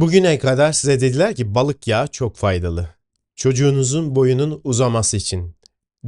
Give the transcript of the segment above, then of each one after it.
Bugüne kadar size dediler ki balık yağı çok faydalı. Çocuğunuzun boyunun uzaması için.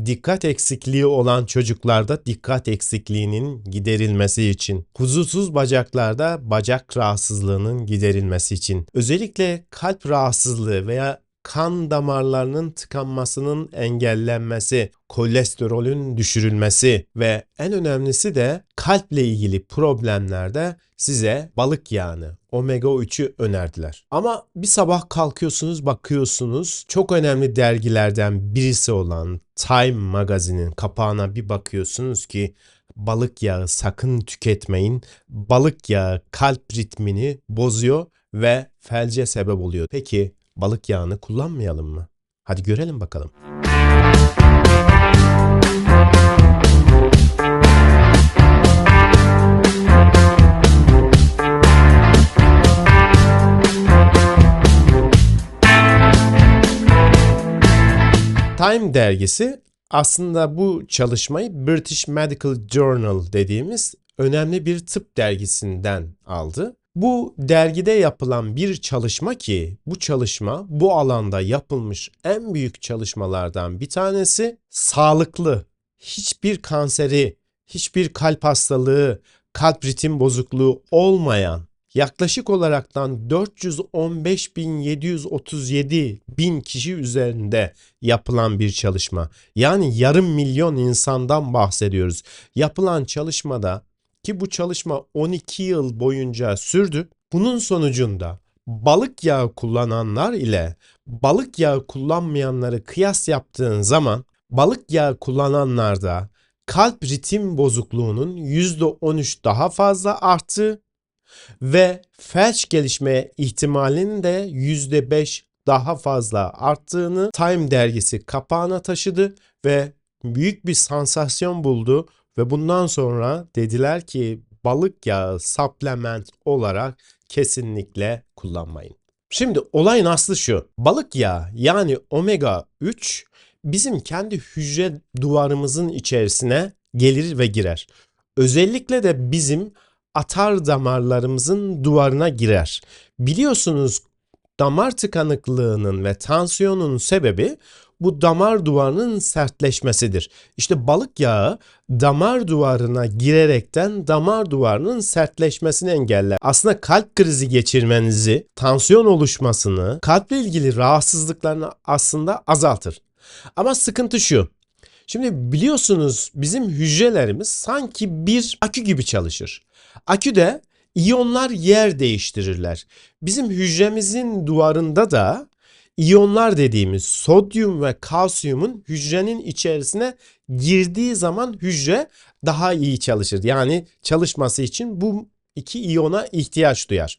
Dikkat eksikliği olan çocuklarda dikkat eksikliğinin giderilmesi için. Huzursuz bacaklarda bacak rahatsızlığının giderilmesi için. Özellikle kalp rahatsızlığı veya kan damarlarının tıkanmasının engellenmesi, kolesterolün düşürülmesi ve en önemlisi de kalple ilgili problemlerde size balık yağını, omega 3'ü önerdiler. Ama bir sabah kalkıyorsunuz, bakıyorsunuz çok önemli dergilerden birisi olan Time magazinin kapağına bir bakıyorsunuz ki balık yağı sakın tüketmeyin. Balık yağı kalp ritmini bozuyor ve felce sebep oluyor. Peki balık yağını kullanmayalım mı? Hadi görelim bakalım. Time dergisi aslında bu çalışmayı British Medical Journal dediğimiz önemli bir tıp dergisinden aldı. Bu dergide yapılan bir çalışma ki bu çalışma bu alanda yapılmış en büyük çalışmalardan bir tanesi sağlıklı, hiçbir kanseri, hiçbir kalp hastalığı, kalp ritim bozukluğu olmayan yaklaşık olaraktan 415.737 bin kişi üzerinde yapılan bir çalışma. Yani yarım milyon insandan bahsediyoruz. Yapılan çalışmada ki bu çalışma 12 yıl boyunca sürdü. Bunun sonucunda balık yağı kullananlar ile balık yağı kullanmayanları kıyas yaptığın zaman balık yağı kullananlarda kalp ritim bozukluğunun %13 daha fazla arttığı ve felç gelişme ihtimalinin de %5 daha fazla arttığını Time dergisi kapağına taşıdı ve büyük bir sansasyon buldu ve bundan sonra dediler ki balık yağı supplement olarak kesinlikle kullanmayın. Şimdi olayın aslı şu. Balık yağı yani omega 3 bizim kendi hücre duvarımızın içerisine gelir ve girer. Özellikle de bizim atar damarlarımızın duvarına girer. Biliyorsunuz damar tıkanıklığının ve tansiyonun sebebi bu damar duvarının sertleşmesidir. İşte balık yağı damar duvarına girerekten damar duvarının sertleşmesini engeller. Aslında kalp krizi geçirmenizi, tansiyon oluşmasını, kalple ilgili rahatsızlıklarını aslında azaltır. Ama sıkıntı şu. Şimdi biliyorsunuz bizim hücrelerimiz sanki bir akü gibi çalışır. Aküde iyonlar yer değiştirirler. Bizim hücremizin duvarında da iyonlar dediğimiz sodyum ve kalsiyumun hücrenin içerisine girdiği zaman hücre daha iyi çalışır. Yani çalışması için bu iki iyona ihtiyaç duyar.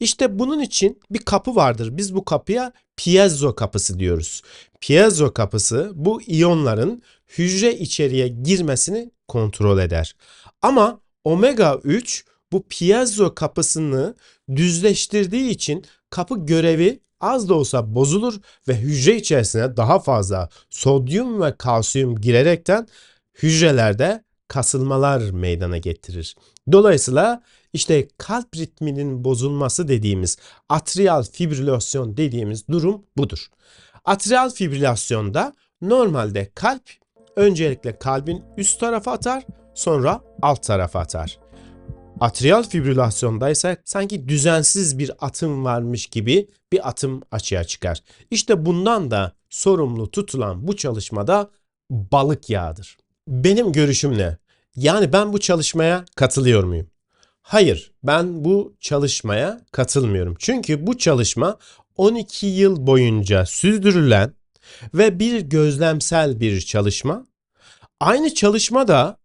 İşte bunun için bir kapı vardır. Biz bu kapıya piezo kapısı diyoruz. Piezo kapısı bu iyonların hücre içeriye girmesini kontrol eder. Ama omega 3 bu piezo kapısını düzleştirdiği için kapı görevi az da olsa bozulur ve hücre içerisine daha fazla sodyum ve kalsiyum girerekten hücrelerde kasılmalar meydana getirir. Dolayısıyla işte kalp ritminin bozulması dediğimiz atrial fibrilasyon dediğimiz durum budur. Atrial fibrilasyonda normalde kalp öncelikle kalbin üst tarafa atar, sonra alt tarafa atar. Atrial fibrilasyonda ise sanki düzensiz bir atım varmış gibi bir atım açığa çıkar. İşte bundan da sorumlu tutulan bu çalışmada balık yağıdır. Benim görüşüm ne? Yani ben bu çalışmaya katılıyor muyum? Hayır, ben bu çalışmaya katılmıyorum. Çünkü bu çalışma 12 yıl boyunca sürdürülen ve bir gözlemsel bir çalışma. Aynı çalışmada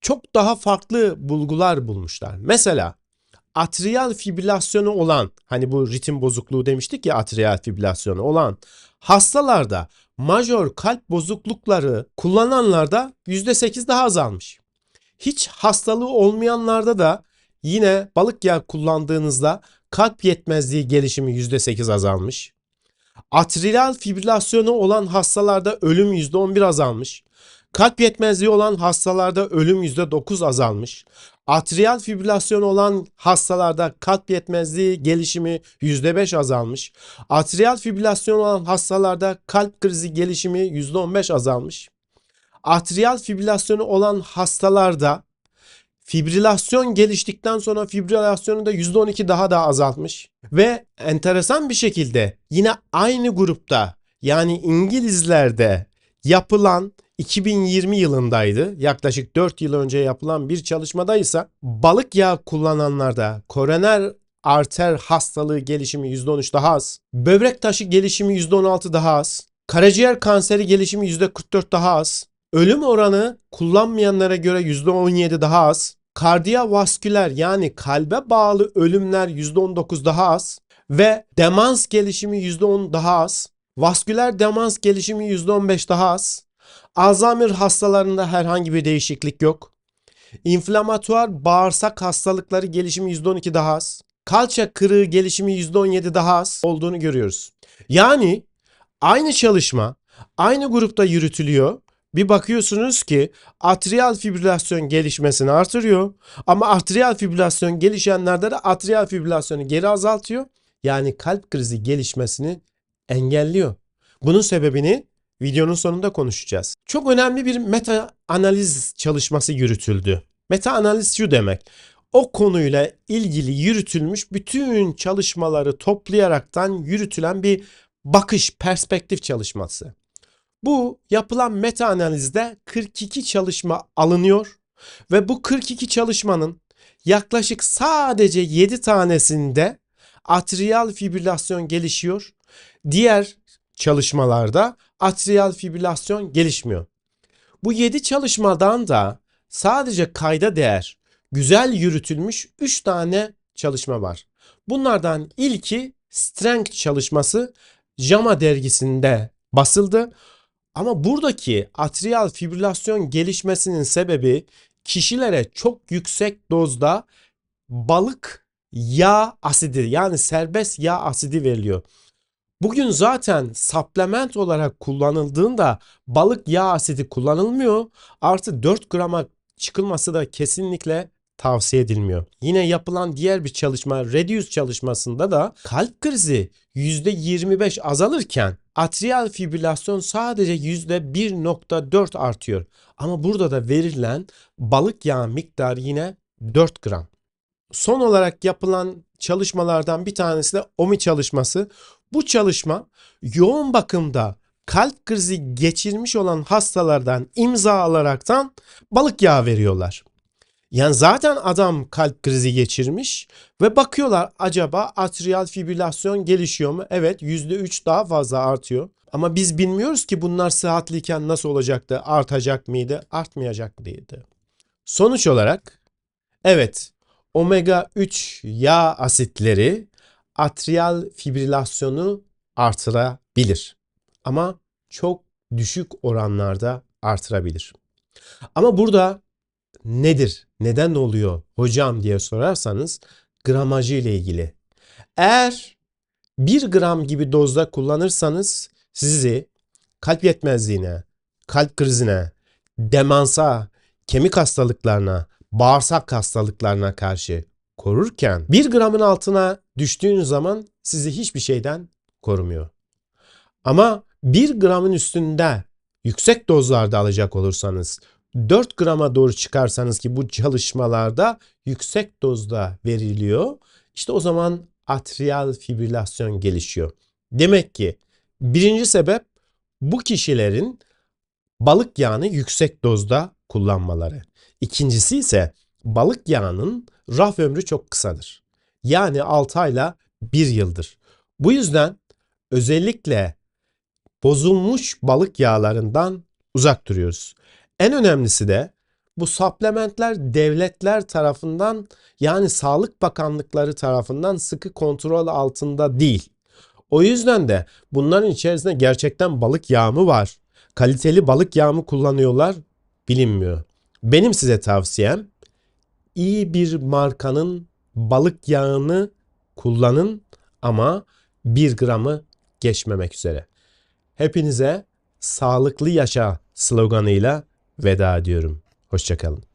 çok daha farklı bulgular bulmuşlar. Mesela atrial fibrilasyonu olan hani bu ritim bozukluğu demiştik ya atrial fibrilasyonu olan hastalarda majör kalp bozuklukları kullananlarda %8 daha azalmış. Hiç hastalığı olmayanlarda da yine balık yağı kullandığınızda kalp yetmezliği gelişimi %8 azalmış. Atrial fibrilasyonu olan hastalarda ölüm %11 azalmış. Kalp yetmezliği olan hastalarda ölüm %9 azalmış. Atriyal fibrilasyon olan hastalarda kalp yetmezliği gelişimi %5 azalmış. Atriyal fibrilasyon olan hastalarda kalp krizi gelişimi %15 azalmış. Atriyal fibrilasyonu olan hastalarda fibrilasyon geliştikten sonra fibrilasyonu da %12 daha da azaltmış. Ve enteresan bir şekilde yine aynı grupta yani İngilizlerde yapılan 2020 yılındaydı. Yaklaşık 4 yıl önce yapılan bir çalışmada ise balık yağı kullananlarda koroner arter hastalığı gelişimi %13 daha az, böbrek taşı gelişimi %16 daha az, karaciğer kanseri gelişimi %44 daha az, ölüm oranı kullanmayanlara göre %17 daha az, kardiyavasküler yani kalbe bağlı ölümler %19 daha az ve demans gelişimi %10 daha az, vasküler demans gelişimi %15 daha az, Alzheimer hastalarında herhangi bir değişiklik yok. İnflamatuar bağırsak hastalıkları gelişimi %12 daha az. Kalça kırığı gelişimi %17 daha az olduğunu görüyoruz. Yani aynı çalışma aynı grupta yürütülüyor. Bir bakıyorsunuz ki atriyal fibrilasyon gelişmesini artırıyor. Ama atriyal fibrilasyon gelişenlerde de atriyal fibrilasyonu geri azaltıyor. Yani kalp krizi gelişmesini engelliyor. Bunun sebebini videonun sonunda konuşacağız. Çok önemli bir meta analiz çalışması yürütüldü. Meta analiz şu demek. O konuyla ilgili yürütülmüş bütün çalışmaları toplayaraktan yürütülen bir bakış, perspektif çalışması. Bu yapılan meta analizde 42 çalışma alınıyor ve bu 42 çalışmanın yaklaşık sadece 7 tanesinde atriyal fibrilasyon gelişiyor. Diğer çalışmalarda atriyal fibrilasyon gelişmiyor. Bu 7 çalışmadan da sadece kayda değer, güzel yürütülmüş 3 tane çalışma var. Bunlardan ilki Strength çalışması JAMA dergisinde basıldı. Ama buradaki atriyal fibrilasyon gelişmesinin sebebi kişilere çok yüksek dozda balık yağ asidi yani serbest yağ asidi veriliyor. Bugün zaten supplement olarak kullanıldığında balık yağ asidi kullanılmıyor. Artı 4 grama çıkılması da kesinlikle tavsiye edilmiyor. Yine yapılan diğer bir çalışma Reduce çalışmasında da kalp krizi %25 azalırken atriyal fibrilasyon sadece %1.4 artıyor. Ama burada da verilen balık yağı miktarı yine 4 gram. Son olarak yapılan çalışmalardan bir tanesi de OMI çalışması. Bu çalışma yoğun bakımda kalp krizi geçirmiş olan hastalardan imza alaraktan balık yağı veriyorlar. Yani zaten adam kalp krizi geçirmiş ve bakıyorlar acaba atriyal fibrilasyon gelişiyor mu? Evet %3 daha fazla artıyor. Ama biz bilmiyoruz ki bunlar sıhhatliyken nasıl olacaktı? Artacak mıydı? Artmayacak mıydı? Sonuç olarak evet omega 3 yağ asitleri atriyal fibrilasyonu artırabilir. Ama çok düşük oranlarda artırabilir. Ama burada nedir? Neden oluyor hocam diye sorarsanız gramajı ile ilgili. Eğer 1 gram gibi dozda kullanırsanız sizi kalp yetmezliğine, kalp krizine, demansa, kemik hastalıklarına, bağırsak hastalıklarına karşı korurken 1 gramın altına düştüğünüz zaman sizi hiçbir şeyden korumuyor. Ama 1 gramın üstünde yüksek dozlarda alacak olursanız 4 grama doğru çıkarsanız ki bu çalışmalarda yüksek dozda veriliyor. İşte o zaman atriyal fibrilasyon gelişiyor. Demek ki birinci sebep bu kişilerin balık yağını yüksek dozda kullanmaları. İkincisi ise balık yağının raf ömrü çok kısadır. Yani 6 ayla 1 yıldır. Bu yüzden özellikle bozulmuş balık yağlarından uzak duruyoruz. En önemlisi de bu supplementler devletler tarafından yani Sağlık Bakanlıkları tarafından sıkı kontrol altında değil. O yüzden de bunların içerisinde gerçekten balık yağı mı var? Kaliteli balık yağı mı kullanıyorlar? Bilinmiyor. Benim size tavsiyem iyi bir markanın balık yağını kullanın ama 1 gramı geçmemek üzere. Hepinize sağlıklı yaşa sloganıyla veda ediyorum. Hoşçakalın.